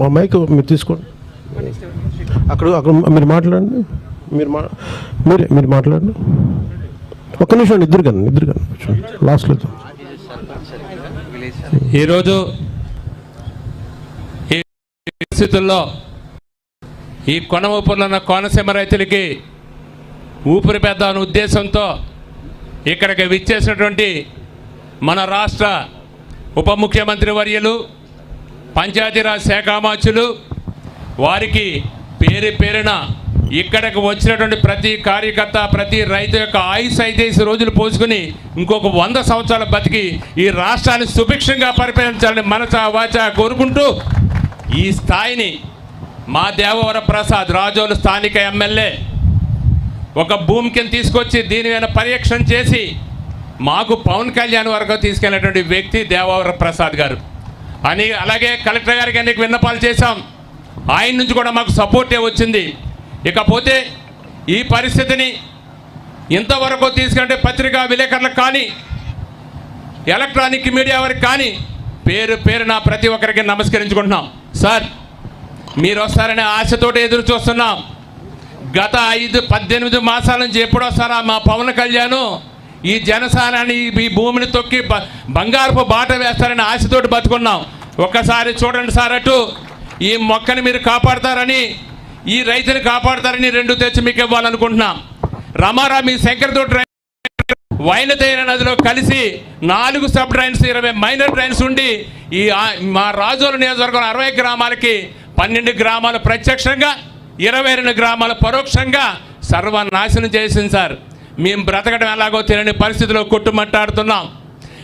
మా మైక్ మీరు తీసుకోండి. అక్కడ అక్కడ మీరు మాట్లాడండి. మీరు మా మీరే మీరు మాట్లాడండి. ఒక్క నిమిషం ఇద్దరు కదా ఇద్దరు కదా లాస్ట్లో ఈరోజు ఈ పరిస్థితుల్లో ఈ కొన ఊపిరిలో ఉన్న కోనసీమ రైతులకి ఊపిరి పెద్దాని ఉద్దేశంతో ఇక్కడికి విచ్చేసినటువంటి మన రాష్ట్ర ఉప ముఖ్యమంత్రి వర్యులు పంచాయతీరాజ్ శాఖామాచులు వారికి పేరు పేరున ఇక్కడికి వచ్చినటువంటి ప్రతి కార్యకర్త ప్రతి రైతు యొక్క ఆయుష్ అయితే రోజులు పోసుకుని ఇంకొక వంద సంవత్సరాల బతికి ఈ రాష్ట్రాన్ని సుభిక్షంగా పరిపాలించాలని మనస వాచ కోరుకుంటూ ఈ స్థాయిని మా దేవవర ప్రసాద్ రాజోలు స్థానిక ఎమ్మెల్యే ఒక భూమి కింద తీసుకొచ్చి దీని మీద పర్యవేక్షణ చేసి మాకు పవన్ కళ్యాణ్ వరకు తీసుకెళ్ళినటువంటి వ్యక్తి దేవవర ప్రసాద్ గారు. అని అలాగే కలెక్టర్ గారికి అనేక విన్నపాలు చేశాం. ఆయన నుంచి కూడా మాకు సపోర్టే వచ్చింది. ఇకపోతే ఈ పరిస్థితిని ఇంతవరకు తీసుకుంటే పత్రికా విలేకరులకు కానీ ఎలక్ట్రానిక్ మీడియా వారికి కానీ పేరు పేరున ప్రతి ఒక్కరికి నమస్కరించుకుంటున్నాం. సార్ మీరు వస్తారనే ఆశతో ఎదురు చూస్తున్నాం. గత ఐదు పద్దెనిమిది మాసాల నుంచి ఎప్పుడొస్తారా మా పవన్ కళ్యాణ్ ఈ జనసానాన్ని ఈ భూమిని తొక్కి బ- బంగారపు బాట వేస్తారని ఆశతోటి బతుకున్నాం. ఒక్కసారి చూడండి సార్ అటు. ఈ మొక్కని మీరు కాపాడతారని ఈ రైతుని కాపాడతారని రెండు తెచ్చి మీకు ఇవ్వాలనుకుంటున్నాం. రమారా మీ శంకరతోటి రై- వైనతైన నదిలో కలిసి నాలుగు సబ్ డ్రైన్స్ ఇరవై మైనర్ డ్రైన్స్ ఉండి ఈ మా రాజోలు నియోజకవర్గం అరవై గ్రామాలకి పన్నెండు గ్రామాలు ప్రత్యక్షంగా ఇరవై రెండు గ్రామాలు పరోక్షంగా సర్వనాశనం చేసింది సార్. మేము బ్రతకడం ఎలాగో తెలియని పరిస్థితిలో కొట్టుమట్టాడుతున్నాం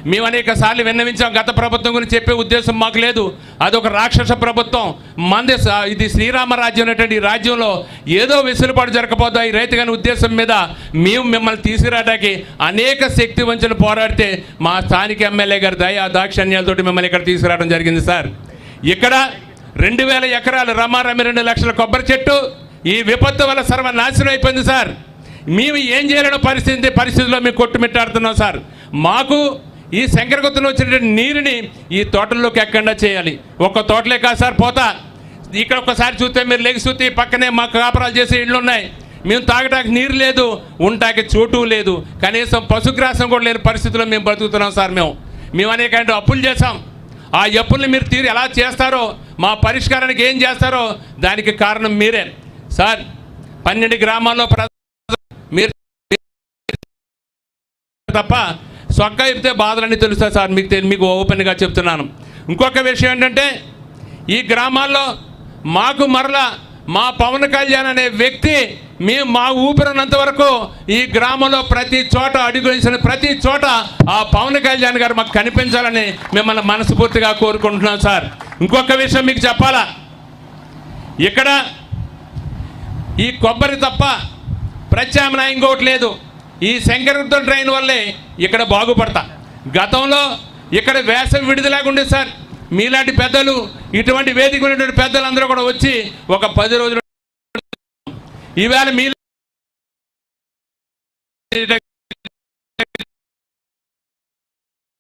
మేము అనేక సార్లు విన్నవించాం గత ప్రభుత్వం గురించి చెప్పే ఉద్దేశం మాకు లేదు. అదొక రాక్షస ప్రభుత్వం. మంది స- ఇది శ్రీరామరాజ్యం అనేటువంటి రాజ్యంలో ఏదో వెసులుబాటు జరగకపోతే ఈ రైతు ఉద్దేశం మీద మేము మిమ్మల్ని తీసుకురావడానికి అనేక శక్తి వంచలు పోరాడితే మా స్థానిక ఎమ్మెల్యే గారి దయా దాక్షణ్యాలతో మిమ్మల్ని ఇక్కడ తీసుకురావడం జరిగింది సార్. ఇక్కడ రెండు వేల ఎకరాలు రమారమి రెండు లక్షల కొబ్బరి చెట్టు ఈ విపత్తు వల్ల సర్వనాశనం అయిపోయింది సార్. మేము ఏం చేయలేని పరిస్థితి పరిస్థితిలో మేము కొట్టుమిట్టాడుతున్నాం సార్. మాకు ఈ శంకరగుత్తలో వచ్చినటువంటి నీరుని ఈ తోటల్లోకి ఎక్కడా చేయాలి. ఒక్క తోటలే కాదు సార్ పోతా. ఇక్కడ ఒక్కసారి చూస్తే మీరు లెగి చూస్తే పక్కనే మా కాపురాలు చేసే ఇళ్ళు ఉన్నాయి. మేము తాగడానికి నీరు లేదు ఉండటానికి చోటు లేదు. కనీసం పశుగ్రాసం కూడా లేని పరిస్థితిలో మేము బతుకుతున్నాం సార్ మేము. మేము అనేక అప్పులు చేసాం ఆ అప్పుల్ని మీరు తీరు ఎలా చేస్తారో మా పరిష్కారానికి ఏం చేస్తారో దానికి కారణం మీరే. సార్ పన్నెండు గ్రామాల్లో ప్ర మీరు తప్ప సొక్క చెప్తే బాధలన్నీ తెలుస్తాయి సార్. మీకు మీకు ఓపెన్గా చెప్తున్నాను. ఇంకొక విషయం ఏంటంటే ఈ గ్రామాల్లో మాకు మరలా మా పవన్ కళ్యాణ్ అనే వ్యక్తి మేము మా ఊపిరినంత వరకు ఈ గ్రామంలో ప్రతి చోట అడుగు వేసిన ప్రతి చోట ఆ పవన్ కళ్యాణ్ గారు మాకు కనిపించాలని మిమ్మల్ని మనస్ఫూర్తిగా కోరుకుంటున్నాం సార్. ఇంకొక విషయం మీకు చెప్పాలా? ఇక్కడ ఈ కొబ్బరి తప్ప ప్రత్యామ్నాయం ఇంకోటి లేదు. ఈ శంకరగుప్త ట్రైన్ వల్లే ఇక్కడ బాగుపడతా. గతంలో ఇక్కడ వేసవి విడుదలాగా సార్. మీలాంటి పెద్దలు ఇటువంటి వేదిక ఉన్నటువంటి పెద్దలు అందరూ కూడా వచ్చి ఒక పది రోజులు ఈవేళ మీ